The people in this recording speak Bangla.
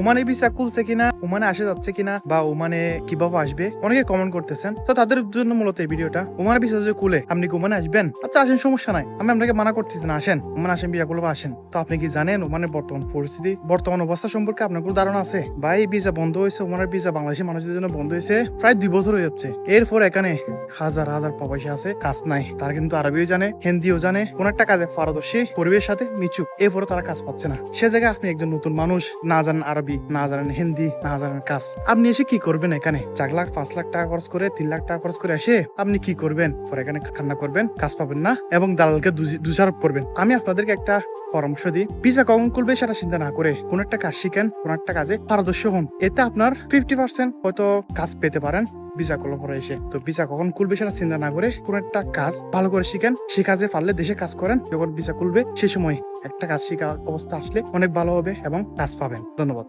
ওমানে ভিসা খুলছে কিনা, ওমানে আসে যাচ্ছে কিনা বা ওমানে কীভাবে আসবে, অনেকে কমেন্ট করতেছেন। তো তাদের জন্য মূলত এই ভিডিওটা ওমানে ভিসা যদি খুলে, আপনি কি ওমানে আসবেন? আচ্ছা আসেন, সমস্যা নাই। আমি আপনাকে মানা করতেছি না, আসেন। ওমানে আসেন ভিসা খুলবে আসেন। তো আপনি কি জানেন ওমানের বর্তমান পরিস্থিতি? বর্তমান অবস্থা সম্পর্কে আপনার কোনো ধারণা আছে? বা এই ভিসা বন্ধ হয়েছে, ওমানের ভিসা বাংলাদেশি মানুষদের জন্য বন্ধ হয়েছে, প্রায় দুই বছর হয়ে যাচ্ছে। এরপর এখানে হাজার হাজার প্রবাসী আছে, কাজ নাই। তারা কিন্তু আরবিও জানে, হিন্দিও জানে, কোন একটা কাজে পারদর্শী, পরিবেশের সাথে মিচুক। এরপরে তারা কাজ পাচ্ছে না। সে জায়গায় আপনি একজন নতুন মানুষ, না জানেন আরবি, না জানেন হিন্দি, না জানেন কাজ। আপনি এসে কি করবেন এখানে? চার লাখ, পাঁচ লাখ টাকা খরচ করে, তিন লাখ টাকা খরচ করে এসে আপনি কি করবেন? পরে এখানে খান্না করবেন, কাজ পাবেন না, এবং দালালকে দোষারোপ করবেন। আমি আপনাদেরকে একটা পরামর্শ দিই। ভিসা কখন করবে সেটা চিন্তা না করে, কোন একটা কাজ শিখেন, কোন একটা কাজে পারদর্শী হন। এতে আপনার ফিফটি পার্সেন্ট হয়তো কাজ পেতে পারেন। ভিসা করল পরে এসে। তো ভিসা কখন খুলবে সেটা চিন্তা না করে কোন একটা কাজ ভালো করে শিখেন। সে কাজে পারলে দেশে কাজ করেন, যখন ভিসা খুলবে সে সময় একটা কাজ শেখা অবস্থা আসলে অনেক ভালো হবে এবং কাজ পাবেন। ধন্যবাদ।